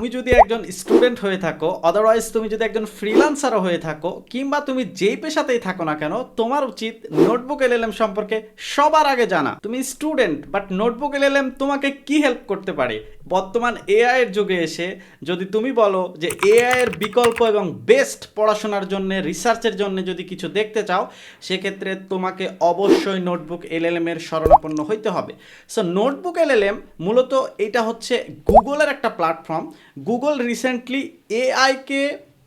তুমি যদি একজন স্টুডেন্ট হয়ে থাকো আদারওয়াইজ তুমি যদি একজন ফ্রিলান্সারও হয়ে থাকো, কিংবা তুমি যেই পেশাতেই থাকো না কেন, তোমার উচিত নোটবুক এলএলএম সম্পর্কে সবার আগে জানা। তুমি স্টুডেন্ট বাট নোটবুক এলএলএম তোমাকে কি হেল্প করতে পারে? বর্তমান এআইয়ের যুগে এসে যদি তুমি বলো যে এআইয়ের বিকল্প এবং বেস্ট পড়াশোনার জন্য রিসার্চের জন্য যদি কিছু দেখতে চাও, সেক্ষেত্রে তোমাকে অবশ্যই নোটবুক এলএলএম এর শরণাপন্ন হইতে হবে। সো নোটবুক এলএলএম মূলত এটা হচ্ছে গুগলের একটা প্ল্যাটফর্ম গুগল রিসেন্টলি এআইকে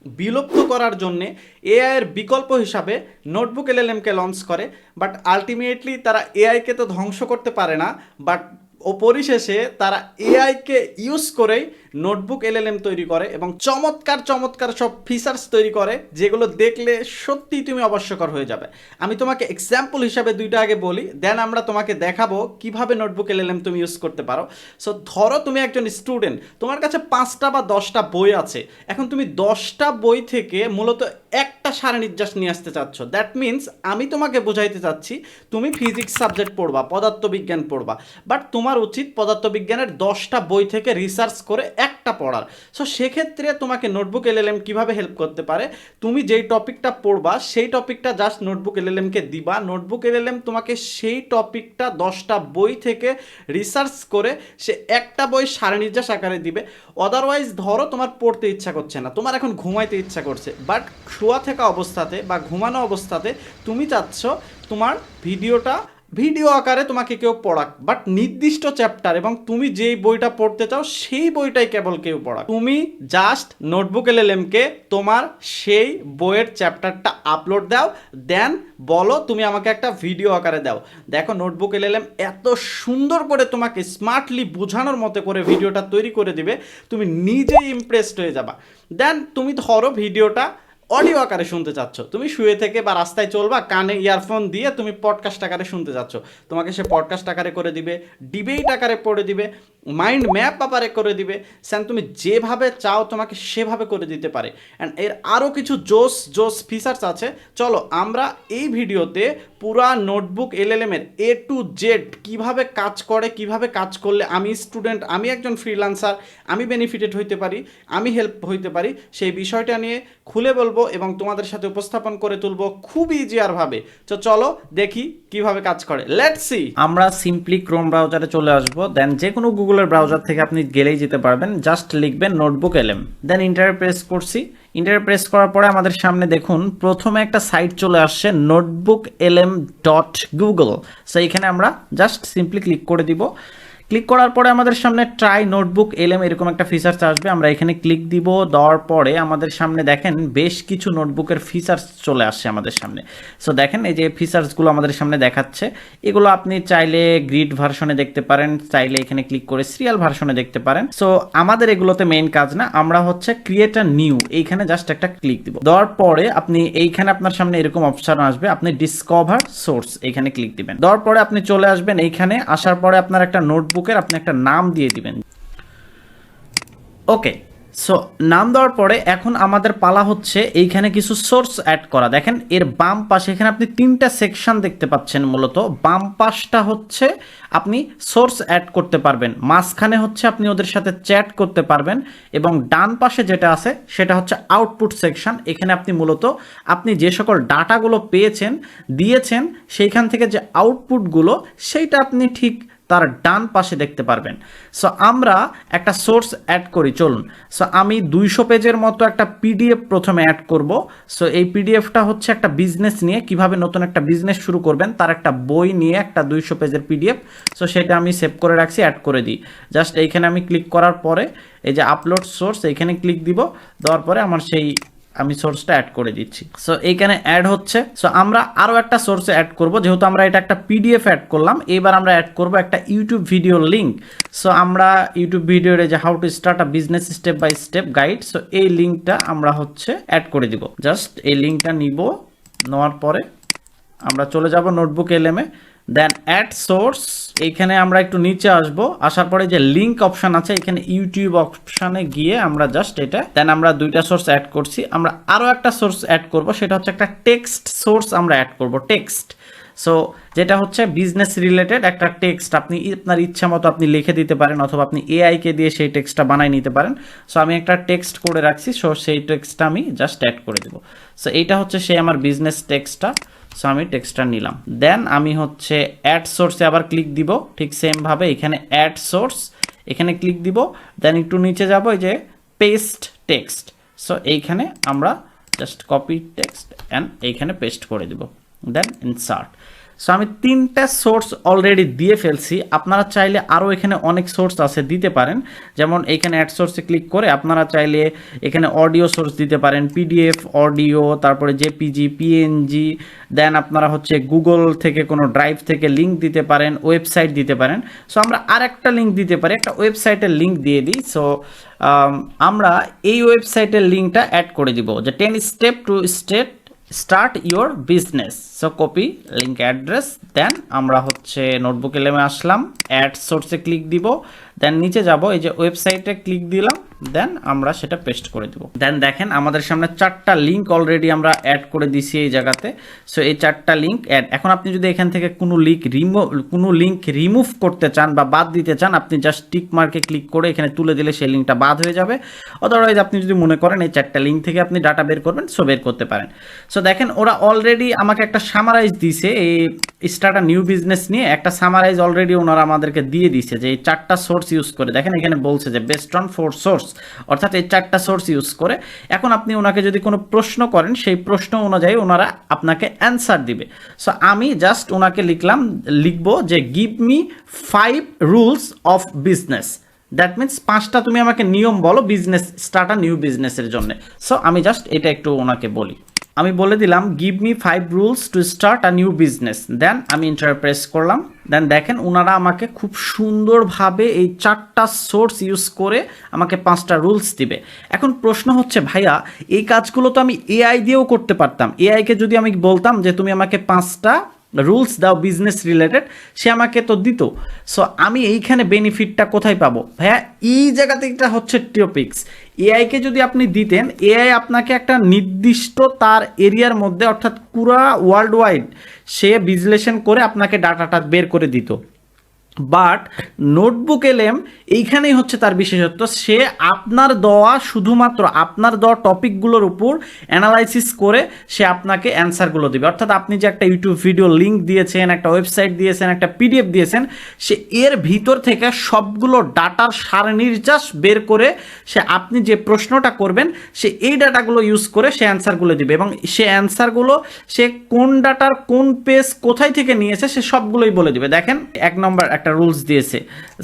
বিলুপ্ত করার জন্যে এআইয়ের বিকল্প হিসাবে নোটবুক এলএলএমকে লঞ্চ করে। বাট আলটিমেটলি তারা এআইকে তো ধ্বংস করতে পারে না। বাট ও পরিশেষে তারা এআইকে ইউজ করেই নোটবুক এলএলএম তৈরি করে এবং চমৎকার চমৎকার সব ফিচার্স তৈরি করে যেগুলো দেখলে সত্যিই তুমি অবশ্যকর হয়ে যাবে। আমি তোমাকে এক্সাম্পল হিসাবে দুইটা আগে বলি দেন আমরা তোমাকে দেখাবো কীভাবে নোটবুক এলএলএম তুমি ইউজ করতে পারো। সো ধরো তুমি একজন স্টুডেন্ট তোমার কাছে পাঁচটা বা দশটা বই আছে। এখন তুমি দশটা বই থেকে মূলত একটা সারা নির্যাস নিয়ে আসতে চাচ্ছ। দ্যাট মিন্স আমি তোমাকে বোঝাইতে চাচ্ছি, তুমি ফিজিক্স সাবজেক্ট পড়বা, পদার্থবিজ্ঞান পড়বা বাট তোমার উচিত পদার্থবিজ্ঞানের দশটা বই থেকে রিসার্চ করে একটা পড়ার। সো সেক্ষেত্রে তোমাকে নোটবুক এলএলএম কীভাবে হেল্প করতে পারে? তুমি যেই টপিকটা পড়বা, সেই টপিকটা জাস্ট নোটবুক এলএলএমকে দিবা। নোটবুক এলএলএম তোমাকে সেই টপিকটা দশটা বই থেকে রিসার্চ করে সে একটা বই সারা নির্যাস আকারে দিবে। অদারওয়াইজ ধরো তোমার পড়তে ইচ্ছা করছে না, তোমার এখন ঘুমাইতে ইচ্ছা করছে বাট শোয়া থাকা অবস্থাতে বা ঘুমানো অবস্থাতে তুমি চাচ্ছ তোমার ভিডিওটা ভিডিও আকারে তোমাকে কেউ পড়াক বাট নির্দিষ্ট চ্যাপ্টার এবং তুমি যেই বইটা পড়তে চাও, সেই বইটাই কেবল কেউ পড়াক। তুমি জাস্ট নোটবুক এলএলএমকে তোমার সেই বইয়ের চ্যাপ্টারটা আপলোড দাও দেন বলো তুমি আমাকে একটা ভিডিও আকারে দাও। দেখো নোটবুক এলএলএম এত সুন্দর করে তোমাকে স্মার্টলি বোঝানোর মতো করে ভিডিওটা তৈরি করে দিবে, তুমি নিজেই ইমপ্রেসড হয়ে যাবা। দেন তুমি ধরো ভিডিওটা অডিও আকারে শুনতে চাচ্ছ। তুমি শুয়ে থেকে বা রাস্তায় চলবা, কানে ইয়ারফোন দিয়ে তুমি পডকাস্ট আকারে শুনতে চাচ্ছ। তোমাকে সে পডকাস্ট আকারে করে দিবে ডিবেট আকারে পড়ে দিবে মাইন্ড ম্যাপ ব্যাপারে করে দিবে। স্যান তুমি যেভাবে চাও তোমাকে সেভাবে করে দিতে পারে। অ্যান্ড এর আরও কিছু জোস জোস ফিচার্স আছে। চলো, আমরা এই ভিডিওতে পুরা নোটবুক এলএলএম এর এ টু জেড কীভাবে কাজ করে, কীভাবে কাজ করলে আমি স্টুডেন্ট আমি একজন ফ্রিল্যান্সার আমি বেনিফিটেড হইতে পারি, আমি হেল্প হইতে পারি, সেই বিষয়টা নিয়ে খুলে বলব এবং তোমাদের সাথে উপস্থাপন করে তুলবো খুব ইজিয়ারভাবে তো চলো, দেখি কীভাবে কাজ করে। লেটস সি আমরা সিম্পলি ক্রোম ব্রাউজারে চলে আসব দেন যে কোনো গুগলের ব্রাউজার থেকে আপনি গেলেই যেতে পারবেন। জাস্ট লিখবেন notebook LM then enter press করছি। ইন্টার প্রেস করার পরে আমাদের সামনে দেখুন, প্রথমে একটা সাইট চলে আসছে notebook LM dot Google so এখানে আমরা জাস্ট সিম্পলি ক্লিক করে দিব। ক্লিক করার পরে আমাদের সামনে ট্রাই নোটবুক এলএম এরকম একটা ফিচার্স আসবে। আমরা এখানে ক্লিক দিব, দেওয়ার পরে আমাদের সামনে দেখেন বেশ কিছু নোটবুকের ফিচার্স চলে আসছে আমাদের সামনে। সো দেখেন এই যে ফিচার্সগুলো আমাদের সামনে দেখাচ্ছে, এগুলো আপনি চাইলে গ্রিড ভার্সনে দেখতে পারেন, চাইলে এখানে ক্লিক করে সিরিয়াল ভার্সনে দেখতে পারেন। সো আমাদের এগুলোতে মেইন কাজ না, আমরা হচ্ছে ক্রিয়েট আ নিউ এইখানে জাস্ট একটা ক্লিক দিব। দেওয়ার পরে আপনি এইখানে আপনার সামনে এরকম অপশন আসবে, আপনি ডিসকভার সোর্স এখানে ক্লিক দিবেন। দেওয়ার পরে আপনি চলে আসবেন এইখানে, আসার পরে আপনার একটা নোটবুকের আপনি একটা নাম দিয়ে দিবেন। ওকে সো নাম দেওয়ার পরে এখন আমাদের পালা হচ্ছে এইখানে কিছু সোর্স অ্যাড করা। দেখেন, এর বাম পাশে এখানে আপনি তিনটা সেকশন দেখতে পাচ্ছেন মূলত। বাম পাশটা হচ্ছে আপনি সোর্স অ্যাড করতে পারবেন। মাঝখানে হচ্ছে আপনি ওদের সাথে চ্যাট করতে পারবেন এবং ডান পাশে যেটা আছে সেটা হচ্ছে আউটপুট সেকশন এখানে আপনি মূলত আপনি যে সকল ডাটাগুলো পেয়েছেন, দিয়েছেন, সেইখান থেকে যে আউটপুটগুলো সেইটা আপনি ঠিক তার ডান পাশে দেখতে পারবেন। সো আমরা একটা সোর্স অ্যাড করি, চলুন। সো আমি দুইশো পেজের মতো একটা পিডিএফ প্রথমে অ্যাড করব। সো এই পিডিএফটা হচ্ছে একটা বিজনেস নিয়ে কীভাবে নতুন একটা বিজনেস শুরু করবেন, তার একটা বই নিয়ে একটা দুইশো পেজের পিডিএফ সো সেটা আমি সেভ করে রাখছি অ্যাড করে দিই। জাস্ট এইখানে আমি ক্লিক করার পরে, এই যে আপলোড সোর্স এইখানে ক্লিক দিব। দেওয়ার পরে আমার সেই আমি সোর্সটা অ্যাড করে দিচ্ছি। সো এইখানে অ্যাড হচ্ছে। সো আমরা আরও একটা সোর্সে অ্যাড করব। যেহেতু আমরা এটা একটা পিডিএফ অ্যাড করলাম, এবার আমরা অ্যাড করব একটা ইউটিউব ভিডিও লিঙ্ক সো আমরা ইউটিউব ভিডিওর যে how to start a business step by step guide so এই লিঙ্কটা আমরা হচ্ছে অ্যাড করে দিব। জাস্ট এই লিঙ্কটা নিব, নেওয়ার পরে আমরা চলে যাব নোটবুক এলএমে দেন অ্যাড সোর্স এইখানে আমরা একটু নিচে আসব। আসার পরে যে লিংক অপশন আছে, এখানে ইউটিউব অপশানে গিয়ে আমরা জাস্ট এটা দেন আমরা দুইটা সোর্স অ্যাড করছি। আমরা আরও একটা সোর্স অ্যাড করব, সেটা হচ্ছে একটা টেক্সট সোর্স আমরা অ্যাড করব টেক্সট সো যেটা হচ্ছে বিজনেস রিলেটেড একটা টেক্সট আপনি আপনার ইচ্ছা মতো আপনি লিখে দিতে পারেন, অথবা আপনি এআইকে দিয়ে সেই টেক্সটটা বানাই নিতে পারেন। সো আমি একটা টেক্সট করে রাখছি সো সেই টেক্সটটা আমি জাস্ট অ্যাড করে দেবো। সো এইটা হচ্ছে সেই আমার বিজনেস টেক্সটটা সো আমি টেক্সটটা নিলাম। দেন আমি হচ্ছে অ্যাড সোর্সে আবার ক্লিক দিব। ঠিক সেমভাবে এখানে অ্যাড সোর্স এখানে ক্লিক দিব। দেন একটু নিচে যাব এই যে পেস্ট টেক্সট সো এইখানে আমরা জাস্ট কপি টেক্সট অ্যান্ড এইখানে পেস্ট করে দিব। দেন ইনসার্ট সো আমি তিনটা সোর্স অলরেডি দিয়ে ফেলছি। আপনারা চাইলে আরও এখানে অনেক সোর্স আছে দিতে পারেন। যেমন এখানে অ্যাড সোর্সে ক্লিক করে আপনারা চাইলে এখানে অডিও সোর্স দিতে পারেন। পিডিএফ অডিও তারপরে জেপিজি পিএনজি দেন আপনারা হচ্ছে গুগল থেকে কোনো ড্রাইভ থেকে লিঙ্ক দিতে পারেন ওয়েবসাইট দিতে পারেন। সো আমরা আর একটা লিঙ্ক দিতে পারি। একটা ওয়েবসাইটের লিঙ্ক দিয়ে দিই। সো আমরা এই ওয়েবসাইটের লিঙ্কটা অ্যাড করে দিব। যে ten step to state start your business so copy link address then আমরা হচ্ছে নোটবুক এলেমে আসলাম। অ্যাড সোর্সে ক্লিক দিব। দেন নিচে যাব, এই যে ওয়েবসাইটে ক্লিক দিলাম দেন আমরা সেটা পেস্ট করে দিব। দেন দেখেন, আমাদের সামনে চারটা লিঙ্ক অলরেডি আমরা অ্যাড করে দিছি এই জায়গাতে। সো এই চারটা লিঙ্ক অ্যাড এখন আপনি যদি এখান থেকে কোনো লিঙ্ক রিমুভ কোনো লিঙ্ক রিমুভ করতে চান বা বাদ দিতে চান, আপনি জাস্ট টিক মার্কে ক্লিক করে এখানে তুলে দিলে সেই লিঙ্কটা বাদ হয়ে যাবে। অদারওয়াইজ আপনি যদি মনে করেন এই চারটা লিঙ্ক থেকে আপনি ডাটা বের করবেন সো বের করতে পারেন। সো দেখেন, ওরা অলরেডি আমাকে একটা সামারাইজ দিছে এই স্টার্ট নিউ বিজনেস নিয়ে একটা সামারাইজ অলরেডি ওনারা আমাদেরকে দিয়ে দিছে যে এই চারটা সোর্স ইউজ করে, দেখেন এখানে বলছে যে বেস্ট অন ফোর সোর্স অর্থাৎ এই চারটা সোর্স ইউজ করে। এখন আপনি ওনাকে যদি কোনো প্রশ্ন করেন, সেই প্রশ্ন অনুযায়ী ওনারা আপনাকে অ্যান্সার দিবে। সো আমি জাস্ট ওনাকে লিখলাম, লিখব যে give me five rules of business that means পাঁচটা তুমি আমাকে নিয়ম বলো বিজনেস স্টার্ট নিউ বিজনেসের জন্য। সো আমি জাস্ট এটা একটু ওনাকে বলি। আমি বলে দিলাম give me five rules to start a new business then আমি ইন্টার প্রেস করলাম। দেন দেখেন ওনারা আমাকে খুব সুন্দরভাবে এই চারটা সোর্স ইউজ করে আমাকে পাঁচটা রুলস দিবে। এখন প্রশ্ন হচ্ছে, ভাইয়া, এই কাজগুলো তো আমি এআই দিয়েও করতে পারতাম। এআইকে যদি আমি বলতাম যে, তুমি আমাকে পাঁচটা রুলস দাও বিজনেস রিলেটেড সে আমাকে তো দিত। সো আমি এইখানে বেনিফিটটা কোথায় পাবো? ভাইয়া, এই জায়গাতে এটা হচ্ছে টিওপিক্স এআইকে যদি আপনি দিতেন এআই আপনাকে একটা নির্দিষ্ট তার এরিয়ার মধ্যে, অর্থাৎ পুরা ওয়ার্ল্ড ওয়াইড সে বিশ্লেষণ করে আপনাকে ডাটাটা বের করে দিত। বাট নোটবুক এলএম এইখানেই হচ্ছে তার বিশেষত্ব। সে আপনার দেওয়া শুধুমাত্র আপনার দেওয়া টপিকগুলোর উপর অ্যানালাইসিস করে সে আপনাকে অ্যান্সারগুলো দেবে। অর্থাৎ আপনি যে একটা ইউটিউব ভিডিও লিঙ্ক দিয়েছেন, একটা ওয়েবসাইট দিয়েছেন, একটা পিডিএফ দিয়েছেন, সে এর ভিতর থেকে সবগুলো ডাটার সার নির্যাস বের করে সে আপনি যে প্রশ্নটা করবেন, সে এই ডাটাগুলো ইউজ করে সে অ্যান্সারগুলো দিবে এবং সে অ্যান্সারগুলো সে কোন ডাটার কোন পেজ কোথায় থেকে নিয়েছে সে সবগুলোই বলে দিবে। দেখেন, এক নম্বর একটা রুলস দিয়েছে।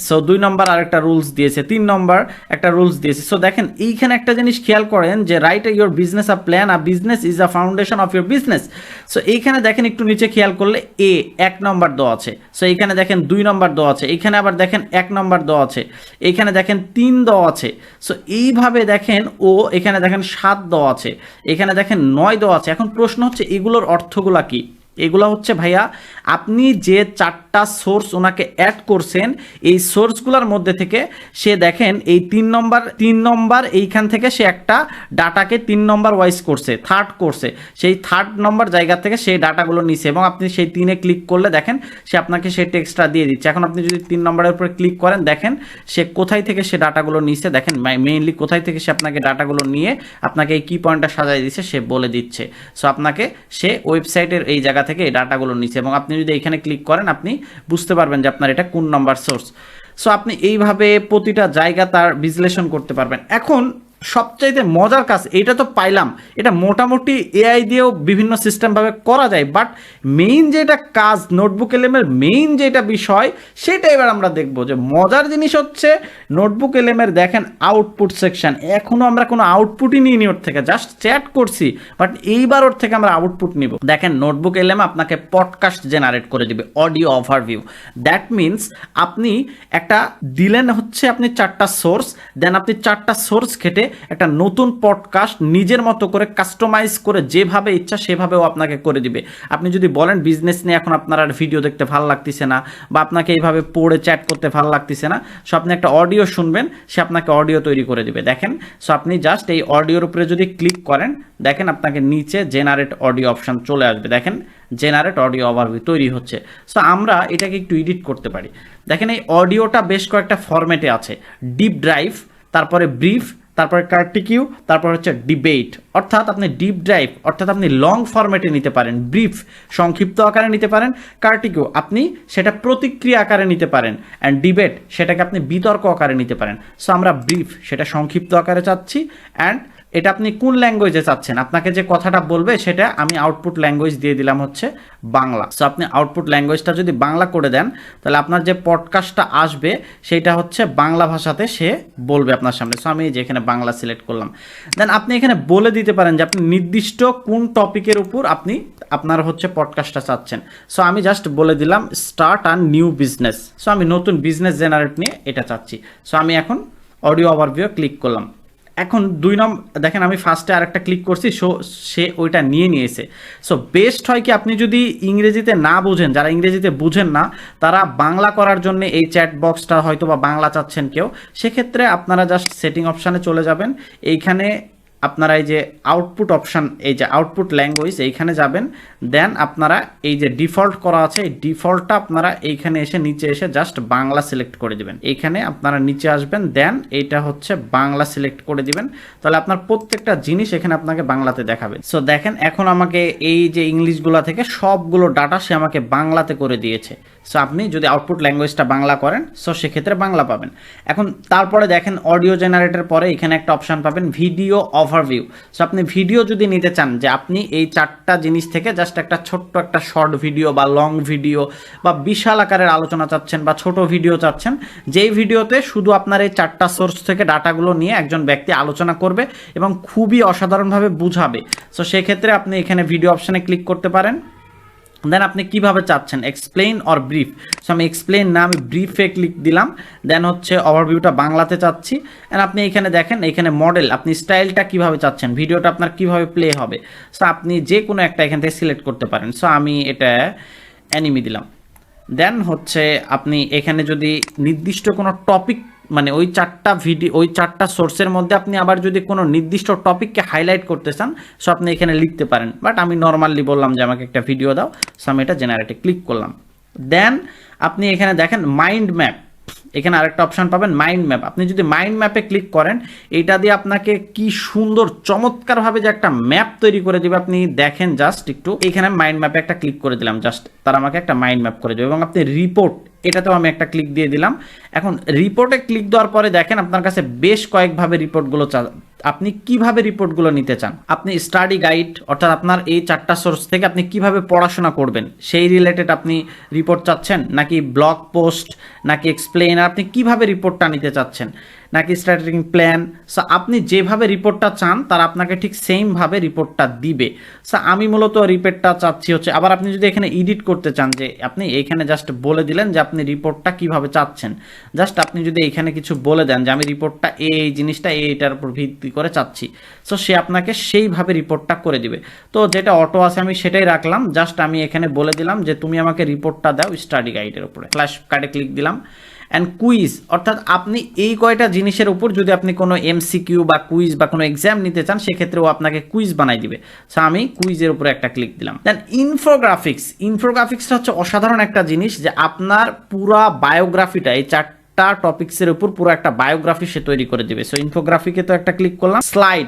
সো দুই নম্বর আরেকটা রুলস দিয়েছে, তিন নম্বর একটা রুলস দিয়েছে। সো দেখেন, এইখানে একটা জিনিস খেয়াল করেন যে write your business a plan a business is a foundation of your business so এইখানে দেখেন একটু নিচে খেয়াল করলে এ এক নম্বর দেওয়া আছে। সো এইখানে দেখেন দুই নম্বর দেওয়া আছে। এইখানে আবার দেখেন এক নম্বর দেওয়া আছে। এইখানে দেখেন তিন দেওয়া আছে। সো এইভাবে দেখেন ও এখানে দেখেন সাত দেওয়া আছে। এখানে দেখেন নয় দেওয়া আছে। এখন প্রশ্ন হচ্ছে, এগুলোর অর্থগুলা কি? এগুলো হচ্ছে, ভাইয়া, আপনি যে চারটা সোর্স ওনাকে অ্যাড করছেন, এই সোর্সগুলোর মধ্যে থেকে সে দেখেন এই তিন নম্বর তিন নম্বর এইখান থেকে সে একটা ডাটাকে তিন নম্বর ওয়াইজ করছে থার্ড করছে। সেই থার্ড নম্বর জায়গা থেকে সেই ডাটাগুলো নিছে এবং আপনি সেই তিনে ক্লিক করলে দেখেন সে আপনাকে সেই টেক্সটটা দিয়ে দিচ্ছে। এখন আপনি যদি তিন নম্বরের উপরে ক্লিক করেন, দেখেন সে কোথায় থেকে সে ডাটাগুলো নিছে, দেখেন মেইনলি কোথায় থেকে সে আপনাকে ডাটাগুলো নিয়ে আপনাকে এই কি পয়েন্টটা সাজাই দিচ্ছে সে বলে দিচ্ছে। সো আপনাকে সে ওয়েবসাইটের এই জায়গা থেকে এই ডাটাগুলো নিচ্ছে এবং আপনি যদি এখানে ক্লিক করেন, আপনি বুঝতে পারবেন যে আপনার এটা কোন নাম্বার সোর্স সো আপনি এইভাবে প্রতিটা জায়গা তার বিশ্লেষণ করতে পারবেন। এখন সবচাইতে মজার কাজ এটা তো পাইলাম। এটা মোটামুটি এআই দিয়েও বিভিন্ন সিস্টেমভাবে করা যায়, বাট মেইন যেটা কাজ, নোটবুক এলেমের মেইন যেটা বিষয়, সেটা এবার আমরা দেখব যে মজার জিনিস হচ্ছে, নোটবুক এলেমের দেখেন আউটপুট সেকশন। এখনও আমরা কোনো আউটপুটই নিইনি ওর থেকে, জাস্ট চ্যাট করছি, বাট এইবার ওর থেকে আমরা আউটপুট নিব। দেখেন নোটবুক এলএম আপনাকে পডকাস্ট জেনারেট করে দিবে, অডিও ওভারভিউ। দ্যাট মিনস আপনি একটা দিলেন হচ্ছে আপনি চারটা সোর্স, দেন আপনি চারটা সোর্স ঘেটে একটা নতুন পডকাস্ট নিজের মতো করে কাস্টমাইজ করে যেভাবে ইচ্ছা সেভাবেও আপনাকে করে দিবে। আপনি যদি বলেন বিজনেস নিয়ে এখন আপনার আর ভিডিও দেখতে ভালো লাগতেছে না বা আপনাকে এইভাবে পড়ে চ্যাট করতে ভালো লাগতেছে না সো আপনি একটা অডিও শুনবেন, সে আপনাকে অডিও তৈরি করে দিবে। দেখেন সো আপনি জাস্ট এই অডিওর উপরে যদি ক্লিক করেন, দেখেন আপনাকে নিচে জেনারেট অডিও অপশন চলে আসবে। দেখেন জেনারেট অডিও ওভারভিউ তৈরি হচ্ছে। সো আমরা এটাকে একটু এডিট করতে পারি। দেখেন এই অডিওটা বেশ কয়েকটা ফরম্যাটে আছে। ডিপ ড্রাইভ তারপরে ব্রিফ তারপরে কার্টিকিউ, তারপর হচ্ছে ডিবেট। অর্থাৎ আপনি ডিপ ড্রাইভ, অর্থাৎ আপনি লং ফরম্যাটে নিতে পারেন, ব্রিফ, সংক্ষিপ্ত আকারে নিতে পারেন, কার্টিকিউ, আপনি সেটা প্রতিক্রিয়া আকারে নিতে পারেন অ্যান্ড ডিবেট, সেটাকে আপনি বিতর্ক আকারে নিতে পারেন। সো আমরা ব্রিফ, সেটা সংক্ষিপ্ত আকারে চাচ্ছি অ্যান্ড এটা আপনি কোন ল্যাঙ্গুয়েজে চাচ্ছেন? আপনাকে যে কথাটা বলবে সেটা আমি আউটপুট ল্যাঙ্গুয়েজ দিয়ে দিলাম হচ্ছে বাংলা। সো আপনি আউটপুট ল্যাঙ্গুয়েজটা যদি বাংলা করে দেন, তাহলে আপনার যে পডকাস্টটা আসবে, সেটা হচ্ছে বাংলা ভাষাতে সে বলবে আপনার সামনে। সো আমি যে এখানে বাংলা সিলেক্ট করলাম। দেন আপনি এখানে বলে দিতে পারেন যে আপনি নির্দিষ্ট কোন টপিকের উপর আপনি আপনার হচ্ছে পডকাস্টটা চাচ্ছেন। সো আমি জাস্ট বলে দিলাম start an new business so আমি নতুন বিজনেস জেনারেট নিয়ে এটা চাচ্ছি। সো আমি এখন অডিও ওভারভিউ ক্লিক করলাম। এখন দুই নম, দেখেন আমি ফার্স্টে আর একটা ক্লিক করছি সো সে ওইটা নিয়ে নিয়েছে। সো বেস্ট হয় কি আপনি যদি ইংরেজিতে না বুঝেন, যারা ইংরেজিতে বুঝেন না, তারা বাংলা করার জন্য এই চ্যাট বক্সটা হয়তো বা বাংলা চাচ্ছেন কেউ। সেক্ষেত্রে আপনারা জাস্ট সেটিং অপশানে চলে যাবেন। এইখানে আপনারা এই যে আউটপুট অপশান এই যে আউটপুট ল্যাঙ্গুয়েজ এইখানে যাবেন দেন আপনারা এই যে ডিফল্ট করা আছে, এই ডিফল্টটা আপনারা এইখানে এসে নিচে এসে জাস্ট বাংলা সিলেক্ট করে দিবেন। এইখানে আপনারা নিচে আসবেন দেন এইটা হচ্ছে বাংলা সিলেক্ট করে দিবেন। তাহলে আপনার প্রত্যেকটা জিনিস এখানে আপনাকে বাংলাতে দেখাবে। সো দেখেন, এখন আমাকে এই যে ইংলিশগুলো থেকে সবগুলো ডাটা সে আমাকে বাংলাতে করে দিয়েছে। সো আপনি যদি আউটপুট ল্যাঙ্গুয়েজটা বাংলা করেন সো সেক্ষেত্রে বাংলা পাবেন। এখন তারপরে দেখেন অডিও জেনারেটর পরে এখানে একটা অপশান পাবেন ভিডিও ওভারভিউ সো আপনি ভিডিও যদি নিতে চান, যে আপনি এই চারটা জিনিস থেকে জাস্ট একটা ছোট্ট একটা শর্ট ভিডিও বা লং ভিডিও বা বিশাল আকারের আলোচনা চাচ্ছেন বা ছোট ভিডিও চাচ্ছেন, যেই ভিডিওতে শুধু আপনার এই চারটা সোর্স থেকে ডাটাগুলো নিয়ে একজন ব্যক্তি আলোচনা করবে এবং খুবই অসাধারণভাবে বুঝাবে। সো সেক্ষেত্রে আপনি এখানে ভিডিও অপশানে ক্লিক করতে পারেন। দেন আপনি কীভাবে চাচ্ছেন? এক্সপ্লেইন অর ব্রিফ সো আমি এক্সপ্লেইন না, আমি ব্রিফে ক্লিক দিলাম। দেন হচ্ছে ওভারভিউটা বাংলাতে চাচ্ছি। অ্যান্ড আপনি এখানে দেখেন, এখানে মডেল আপনি স্টাইলটা কীভাবে চাচ্ছেন? ভিডিওটা আপনার কীভাবে প্লে হবে? সো আপনি যে কোনো একটা এখান থেকে সিলেক্ট করতে পারেন। সো আমি এটা অ্যানিমি দিলাম। দেন হচ্ছে আপনি এখানে যদি নির্দিষ্ট কোনো টপিক মানে ওই চারটা ভিডিও ওই চারটা সোর্সের মধ্যে আপনি আবার যদি কোনো নির্দিষ্ট টপিককে হাইলাইট করতে চান সো আপনি এখানে লিখতে পারেন। বাট আমি নর্মালি বললাম যে আমাকে একটা ভিডিও দাও। সো আমি এটা জেনারেটে ক্লিক করলাম। দেন আপনি এখানে দেখেন মাইন্ড ম্যাপ এখানে আরেকটা অপশান পাবেন মাইন্ড ম্যাপ আপনি যদি মাইন্ড ম্যাপে ক্লিক করেন এটা দিয়ে আপনাকে কি সুন্দর চমৎকারভাবে যে একটা ম্যাপ তৈরি করে দেবে। আপনি দেখেন জাস্ট একটু এখানে মাইন্ড ম্যাপে একটা ক্লিক করে দিলাম জাস্ট তারা আমাকে একটা মাইন্ড ম্যাপ করে দেবে। এবং আপনি রিপোর্ট এটাতেও আমি একটা ক্লিক দিয়ে দিলাম। এখন রিপোর্টে ক্লিক দেওয়ার পরে দেখেন আপনার কাছে বেশ কয়েকভাবে রিপোর্টগুলো আপনি কীভাবে রিপোর্টগুলো নিতে চান? আপনি স্টাডি গাইড, অর্থাৎ আপনার এই চারটা সোর্স থেকে আপনি কীভাবে পড়াশোনা করবেন? সেই রিলেটেড আপনি রিপোর্ট চাচ্ছেন? নাকি ব্লগ পোস্ট, নাকি এক্সপ্লেনার আপনি কীভাবে রিপোর্টটা নিতে চাচ্ছেন? নাকি স্ট্র্যাটেজিক প্ল্যান সো আপনি যেভাবে রিপোর্টটা চান, তারা আপনাকে ঠিক সেমভাবে রিপোর্টটা দিবে। সো আমি মূলত রিপোর্টটা চাচ্ছি হচ্ছে, আবার আপনি যদি এখানে এডিট করতে চান, যে আপনি এখানে জাস্ট বলে দিলেন যে আপনি রিপোর্টটা কীভাবে চাচ্ছেন। জাস্ট আপনি যদি এখানে কিছু বলে দেন যে আমি রিপোর্টটা এই জিনিসটা এইটার উপর ভিত্তি করে চাচ্ছি সো সে আপনাকে সেইভাবে রিপোর্টটা করে দিবে। তো যেটা অটো আছে, আমি সেটাই রাখলাম। জাস্ট আমি এখানে বলে দিলাম যে তুমি আমাকে রিপোর্টটা দাও স্টাডি গাইডের উপরে। ফ্ল্যাশ কার্ডে ক্লিক দিলাম। অ্যান্ড কুইজ অর্থাৎ আপনি এই কয়টা জিনিসের উপর যদি আপনি কোনো এমসিকিউ বা কুইজ বা কোনো এক্সাম নিতে চান সেক্ষেত্রে ও আপনাকে কুইজ বানাই দিবে। সো আমি কুইজের উপরে একটা ক্লিক দিলাম। দেন ইনফোগ্রাফিক্স ইনফোগ্রাফিক্সটা হচ্ছে অসাধারণ একটা জিনিস যে আপনার পুরা বায়োগ্রাফিটা এই চারটা টপিক্সের উপর পুরো একটা বায়োগ্রাফি সে তৈরি করে দিবে। সো ইনফোগ্রাফিকে তো একটা ক্লিক করলাম। স্লাইড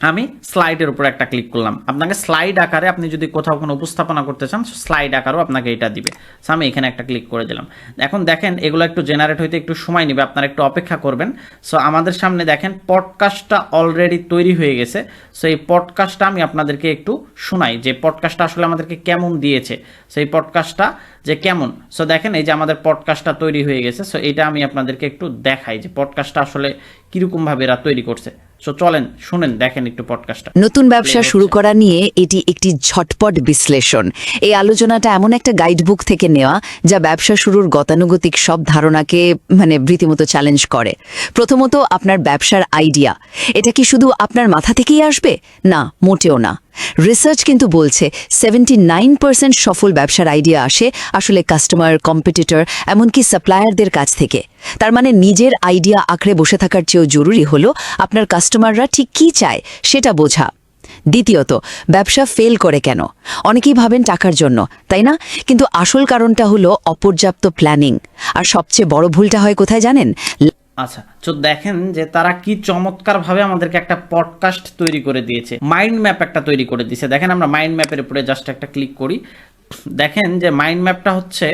আমি স্লাইডের উপর একটা ক্লিক করলাম। আপনাকে স্লাইড আকারে আপনি যদি কোথাও কোনো উপস্থাপনা করতে চান স্লাইড আকারও আপনাকে এটা দিবে। সো আমি এখানে একটা ক্লিক করে দিলাম। এখন দেখেন, এগুলো একটু জেনারেট হইতে একটু সময় নেবে, আপনারা একটু অপেক্ষা করবেন। সো আমাদের সামনে দেখেন পডকাস্টটা অলরেডি তৈরি হয়ে গেছে। সো এই পডকাস্টটা আমি আপনাদেরকে একটু শোনাই, যে পডকাস্টটা আসলে আমাদেরকে কেমন দিয়েছে। সো এই পডকাস্টটা যে কেমন? সো দেখেন, এই যে আমাদের পডকাস্টটা তৈরি হয়ে গেছে। সো এটা আমি আপনাদেরকে একটু দেখাই, যে পডকাস্টটা আসলে কীরকমভাবে এরা তৈরি করছে। সো চলেন শুনেন দেখেন একটু পডকাস্টটা নতুন ব্যবসা শুরু করা নিয়ে এটি একটি ঝটপট বিশ্লেষণ। এই আলোচনাটা এমন একটা গাইডবুক থেকে নেওয়া যা ব্যবসা শুরুর গতানুগতিক সব ধারণাকে মানে রীতিমতো চ্যালেঞ্জ করে। প্রথমত আপনার ব্যবসার আইডিয়া এটা কি শুধু আপনার মাথা থেকেই আসবে? না মোটেও না। রিসার্চ কিন্তু বলছে সেভেন্টি নাইন পার্সেন্ট সফল ব্যবসার আইডিয়া আসে আসলে কাস্টমার কম্পিটিটর এমনকি সাপ্লায়ারদের কাছ থেকে। তার মানে নিজের আইডিয়া আঁকড়ে বসে থাকার চেয়েও জরুরি হলো আপনার কাস্টমাররা ঠিক কী চায় সেটা বোঝা। দ্বিতীয়ত, ব্যবসা ফেল করে কেন? অনেকেই ভাবেন টাকার জন্য, তাই না? কিন্তু আসল কারণটা হলো অপর্যাপ্ত প্ল্যানিং আর সবচেয়ে বড় ভুলটা হয় কোথায় জানেন? আচ্ছা তো দেখেন যে তারা কি চমৎকার ভাবে আমাদেরকে একটা পডকাস্ট তৈরি করে দিয়েছে মাইন্ড ম্যাপ একটা তৈরি করে দিয়েছে। দেখেন আমরা মাইন্ড ম্যাপের উপরে জাস্ট একটা ক্লিক করি। দেখেন যে মাইন্ড ম্যাপটা হচ্ছে,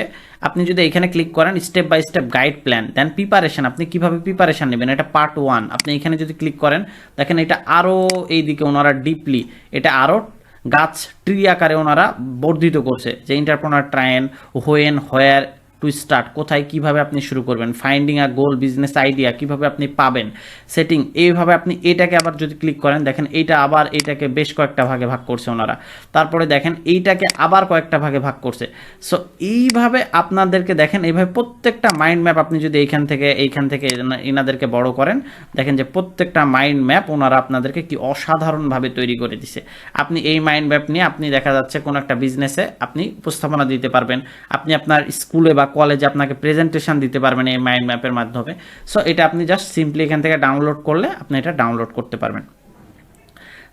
আপনি যদি এখানে ক্লিক করেন step by step guide plan then preparation আপনি কীভাবে প্রিপারেশন নেবেন? এটা পার্ট ওয়ান আপনি এখানে যদি ক্লিক করেন, দেখেন এটা আরও এইদিকে ওনারা ডিপলি এটা আরও গাছ ট্রি আকারে ওনারা বর্ধিত করছে, যে ইন্টারপ্রনার ট্রায়েন হোয়েন হোয়ার টু স্টার্ট কোথায় কীভাবে আপনি শুরু করবেন finding a goal business idea কীভাবে আপনি পাবেন সেটিং এইভাবে আপনি এটাকে আবার যদি ক্লিক করেন, দেখেন এইটা আবার এইটাকে বেশ কয়েকটা ভাগে ভাগ করছে ওনারা। তারপরে দেখেন এইটাকে আবার কয়েকটা ভাগে ভাগ করছে। সো এইভাবে আপনাদেরকে দেখেন, এইভাবে প্রত্যেকটা মাইন্ড ম্যাপ আপনি যদি এইখান থেকে এইখান থেকে এনা- এনাদেরকে বড় করেন, দেখেন যে প্রত্যেকটা মাইন্ড ম্যাপ ওনারা আপনাদেরকে কি অসাধারণভাবে তৈরি করে দিছে। আপনি এই মাইন্ড ম্যাপ নিয়ে আপনি দেখা যাচ্ছে কোনো একটা বিজনেসে আপনি উপস্থাপনা দিতে পারবেন, আপনি আপনার স্কুলে বা কলেজে আপনাকে প্রেজেন্টেশন দিতে পারবেন এই মাইন্ড ম্যাপের মাধ্যমে। সো এটা আপনি জাস্ট সিম্পলি এখান থেকে ডাউনলোড করলে আপনি এটা ডাউনলোড করতে পারবেন।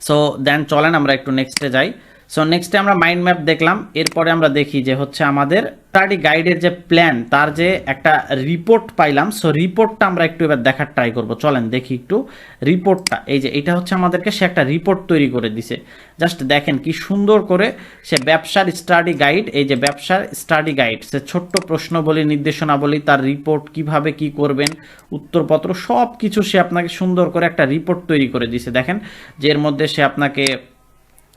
সো দেন চলেন আমরা একটু নেক্সটে যাই। সো নেক্সটে আমরা মাইন্ড ম্যাপ দেখলাম। এরপরে আমরা দেখি যে হচ্ছে আমাদের স্টাডি গাইডের যে প্ল্যান তার যে একটা রিপোর্ট পাইলাম। সো রিপোর্টটা আমরা একটু এবার দেখার ট্রাই করব। চলেন দেখি একটু রিপোর্টটা এই যে এটা হচ্ছে আমাদেরকে সে একটা রিপোর্ট তৈরি করে দিছে। জাস্ট দেখেন কি সুন্দর করে সে ব্যবসার স্টাডি গাইড এই যে ব্যবসার স্টাডি গাইড সে ছোট্ট প্রশ্নবলী, নির্দেশনাবলী, তার রিপোর্ট কীভাবে কি করবেন, উত্তরপত্র সব কিছু সে আপনাকে সুন্দর করে একটা রিপোর্ট তৈরি করে দিছে। দেখেন যে এর মধ্যে সে আপনাকে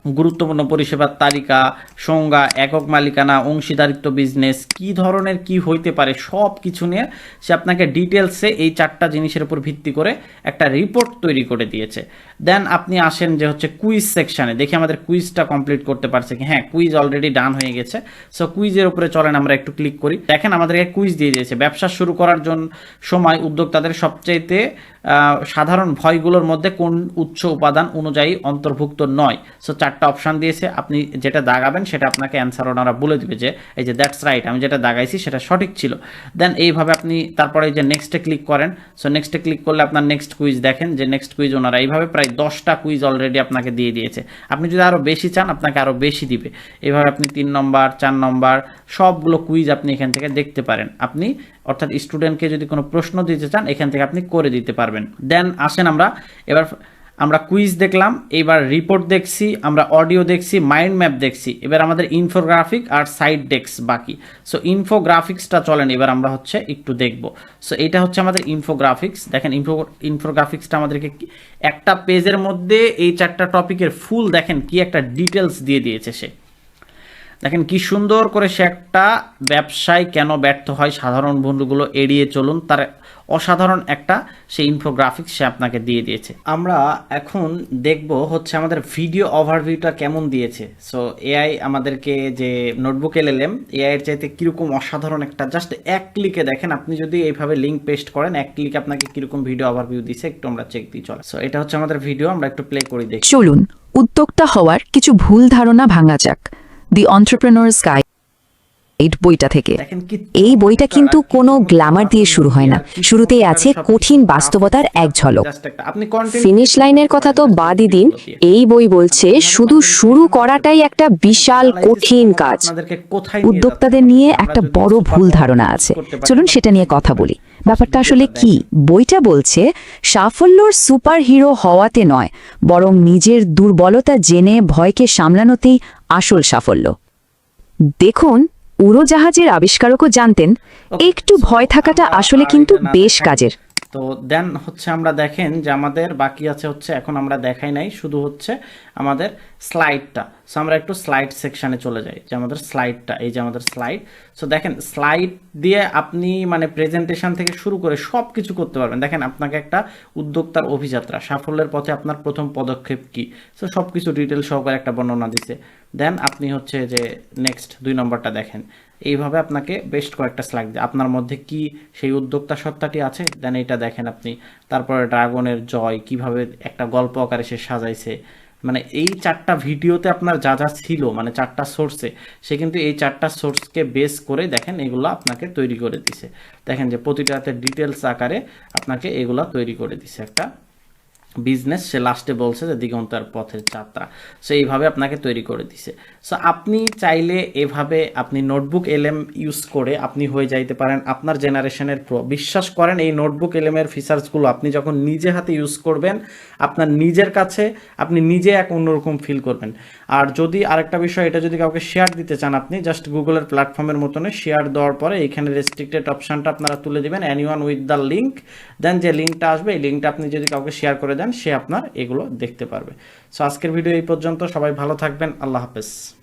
গুরুত্বপূর্ণ পরিষেবার তালিকা, সংজ্ঞা, একক মালিকানা, অংশীদারিত্ব বিজনেস কি ধরনের, কি হইতে পারে সব কিছু নিয়ে সে আপনাকে ডিটেলসে এই চারটা জিনিসের উপর ভিত্তি করে একটা রিপোর্ট তৈরি করে দিয়েছে। দেন আপনি আসেন যে হচ্ছে কুইজ সেকশানে দেখি আমাদের কুইজটা কমপ্লিট করতে পারছে কি? হ্যাঁ কুইজ অলরেডি ডান হয়ে গেছে। সো কুইজের উপরে চলেন, আমরা একটু ক্লিক করি। দেখেন, আমাদেরকে কুইজ দিয়ে দিয়েছে। ব্যবসা শুরু করার জন্য সময় উদ্যোক্তাদের সবচাইতে সাধারণ ভয়গুলোর মধ্যে কোন উচ্চ উপাদান অনুযায়ী অন্তর্ভুক্ত নয়। সো চারটা অপশান দিয়েছে, আপনি যেটা দাগাবেন সেটা আপনাকে অ্যান্সার ওনারা বলে দিবে যে, এই যে দ্যাটস রাইট আমি যেটা দাগাইছি সেটা সঠিক ছিল। দেন এইভাবে আপনি তারপরে যে নেক্সটে ক্লিক করেন। সো নেক্সটে ক্লিক করলে আপনার নেক্সট কুইজ দেখেন যে নেক্সট কুইজ ওনারা এইভাবে প্রায় দশটা কুইজ অলরেডি আপনাকে দিয়ে দিয়েছে। আপনি যদি আরও বেশি চান, আপনাকে আরও বেশি দিবে। এইভাবে আপনি তিন নম্বর, চার নম্বর সবগুলো কুইজ আপনি এখান থেকে দেখতে পারেন। আপনি অর্থাৎ স্টুডেন্টকে যদি কোনো প্রশ্ন দিতে চান, এখান থেকে আপনি করে দিতে পারবেন। দেন আসেন আমরা, এবার আমরা কুইজ দেখলাম, এবার রিপোর্ট দেখছি, আমরা অডিও দেখছি, মাইন্ড ম্যাপ দেখছি, এবার আমাদের ইনফোগ্রাফিক আর সাইড ডেক্স বাকি। সো ইনফোগ্রাফিক্সটা চলেন, এবার আমরা হচ্ছে একটু দেখব। সো এটা হচ্ছে আমাদের ইনফোগ্রাফিক্স। দেখেন, ইনফো, ইনফোগ্রাফিক্সটা আমাদেরকে একটা পেজের মধ্যে এই চারটা টপিকের ফুল দেখেন কি একটা ডিটেলস দিয়ে দিয়েছে সে। দেখেন কি সুন্দর করে সে একটা ব্যবসায় কেন ব্যর্থ হয় সাধারণ ভুলগুলো এড়িয়ে চলুন, তার অসাধারণ একটা সে ইনফোগ্রাফিক্স সে আপনাকে দিয়ে দিয়েছে। আমরা এখন দেখব হচ্ছে আমাদের ভিডিও ওভারভিউটা কেমন দিয়েছে। সো এআই আমাদেরকে যে নোটবুক এলএলএম এআই এর চাইতে কীরকম অসাধারণ একটা জাস্ট এক ক্লিকে দেখেন, আপনি যদি এইভাবে লিঙ্ক পেস্ট করেন, এক ক্লিকে আপনাকে কীরকম ভিডিও ওভারভিউ দিছে, একটু আমরা চেক দিই চলে সো এটা হচ্ছে আমাদের ভিডিও আমরা একটু প্লে করি দেখি। চলুন, উদ্যোক্তা হওয়ার কিছু ভুল ধারণা ভাঙা যাক। The Entrepreneur's Guide. গাইড বইটা থেকে। এই বইটা কিন্তু কোনো গ্ল্যামার দিয়ে শুরু হয় না। শুরুতেই আছে কঠিন বাস্তবতার এক ঝলক। ফিনিশ লাইনের কথা তো বাদই দিন। এই বই বলছে শুধু শুরু করাটাই একটা বিশাল কঠিন কাজ। উদ্যোক্তাদের নিয়ে একটা বড় ভুল ধারণা আছে। চলুন সেটা নিয়ে কথা বলি। ব্যাপারটা আসলে কি? বইটা বলছে সাফল্যর সুপার হিরো হওয়াতে নয় বরং নিজের দুর্বলতা জেনে ভয়কে সামলানোতেই আসল সাফল্য। দেখুন উড়োজাহাজের আবিষ্কারকও জানতেন একটু ভয় থাকাটা আসলে কিন্তু বেশ কাজের। তো দেন হচ্ছে আমরা দেখেন যে আমাদের বাকি আছে হচ্ছে এখন আমরা দেখাই নাই, শুধু হচ্ছে আমাদের স্লাইডটা সো আমরা একটু স্লাইড সেকশানে চলে যাই, যে আমাদের স্লাইডটা এই যে আমাদের স্লাইড সো দেখেন স্লাইড দিয়ে আপনি মানে প্রেজেন্টেশন থেকে শুরু করে সব কিছু করতে পারবেন। দেখেন আপনাকে একটা উদ্যোক্তার অভিযাত্রা, সাফল্যের পথে আপনার প্রথম পদক্ষেপ কি? সো সব কিছু ডিটেল সহকারে একটা বর্ণনা দিছে। দেন আপনি হচ্ছে যে নেক্সট দুই নম্বরটা দেখেন। এইভাবে আপনাকে বেস্ট কয়েকটা স্লাইড আপনার মধ্যে কি সেই উদ্যোক্তা সত্তাটি আছে? দেন এটা দেখেন আপনি। তারপরে ড্রাগনের জয়, কীভাবে একটা গল্প আকারে সে সাজাইছে। মানে এই চারটা ভিডিওতে আপনার যা যা ছিল মানে চারটা সোর্সে সে কিন্তু এই চারটা সোর্সকে বেস করে দেখেন এগুলো আপনাকে তৈরি করে দিছে। দেখেন যে প্রতিটাতে ডিটেলস আকারে আপনাকে এগুলো তৈরি করে দিছে একটা বিজনেস সে লাস্টে বলছে যে দিগন্তার পথের যাত্রা। সো এইভাবে আপনাকে তৈরি করে দিছে। সো আপনি চাইলে এভাবে আপনি নোটবুক এলএম ইউজ করে আপনি হয়ে যাইতে পারেন। আপনার জেনারেশনের প্রো বিশ্বাস করেন, এই নোটবুক এলএমের ফিচার্সগুলো আপনি যখন নিজে হাতে ইউজ করবেন, আপনার নিজের কাছে আপনি নিজে এক অন্যরকম ফিল করবেন। আর যদি আরেকটা বিষয়, এটা যদি কাউকে শেয়ার দিতে চান আপনি জাস্ট গুগলের প্ল্যাটফর্মের মতনে শেয়ার দেওয়ার পরে এইখানে রেস্ট্রিক্টেড অপশানটা আপনারা তুলে দিবেন anyone with the link then যে লিঙ্কটা আসবে, এই লিঙ্কটা আপনি যদি কাউকে শেয়ার করে দেন সে আপনার এগুলো দেখতে পারবে। সো আজকের ভিডিও এই পর্যন্ত। সবাই ভালো থাকবেন। আল্লাহ হাফেজ।